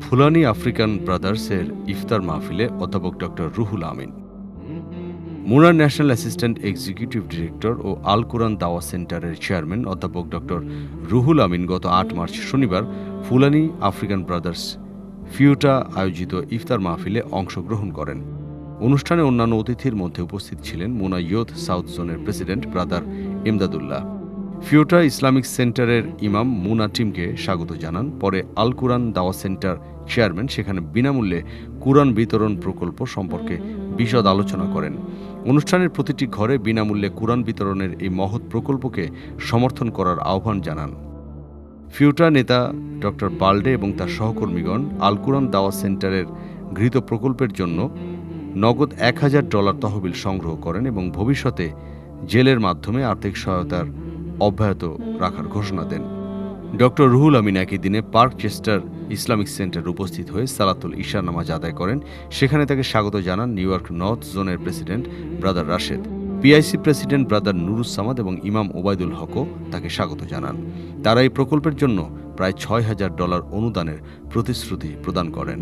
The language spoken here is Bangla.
ফুলানি আফ্রিকান ব্রাদার্সের ইফতার মাহফিলে অধ্যাপক ডক্টর রুহুল আমিন। মুনার ন্যাশনাল অ্যাসিস্ট্যান্ট এক্সিকিউটিভ ডিরেক্টর ও আল কোরআন দাওয়া সেন্টারের চেয়ারম্যান অধ্যাপক ডক্টর রুহুল আমিন গত আট মার্চ শনিবার ফুলানি আফ্রিকান ব্রাদার্স ফিউটা আয়োজিত ইফতার মাহফিলে অংশগ্রহণ করেন। অনুষ্ঠানে অন্যান্য অতিথির মধ্যে উপস্থিত ছিলেন মুনা ইয়ুথ সাউথ জোনের প্রেসিডেন্ট ব্রাদার ইমদাদুল্লাহ। ফিউটা ইসলামিক সেন্টারের ইমাম মুনা টিমকে স্বাগত জানান। পরে আল কুরআন দাওয়া সেন্টার চেয়ারম্যান সেখানে বিনামূল্যে কুরআন বিতরণ প্রকল্প সম্পর্কে বিশদ আলোচনা করেন। অনুষ্ঠানের প্রতিটি ঘরে বিনামূল্যে কুরআন বিতরণের এই মহৎ প্রকল্পকে সমর্থন করার আহ্বান জানান। ফিউটা নেতা ডক্টর বাল্ডে এবং তার সহকর্মীগণ আল কুরআন দাওয়া সেন্টারের গৃহীত প্রকল্পের জন্য নগদ এক হাজার ডলার তহবিল সংগ্রহ করেন এবং ভবিষ্যতে জেলের মাধ্যমে আর্থিক সহায়তার অব্যাহত রাখার ঘোষণা দেন। ডক্টর রুহুল আমিন একই দিনে পার্ক চেস্টার ইসলামিক সেন্টার উপস্থিত হয়ে সালাতুল ঈশা নামাজ আদায় করেন। সেখানে তাকে স্বাগত জানান নিউ ইয়র্ক নর্থ জোনের president brother Rashed. PIC president brother Nurusamad এবং ইমাম ওবায়দুল হকও তাকে স্বাগত জানান। তারা এই প্রকল্পের জন্য প্রায় ছয় হাজার ডলার অনুদানের প্রতিশ্রুতি প্রদান করেন।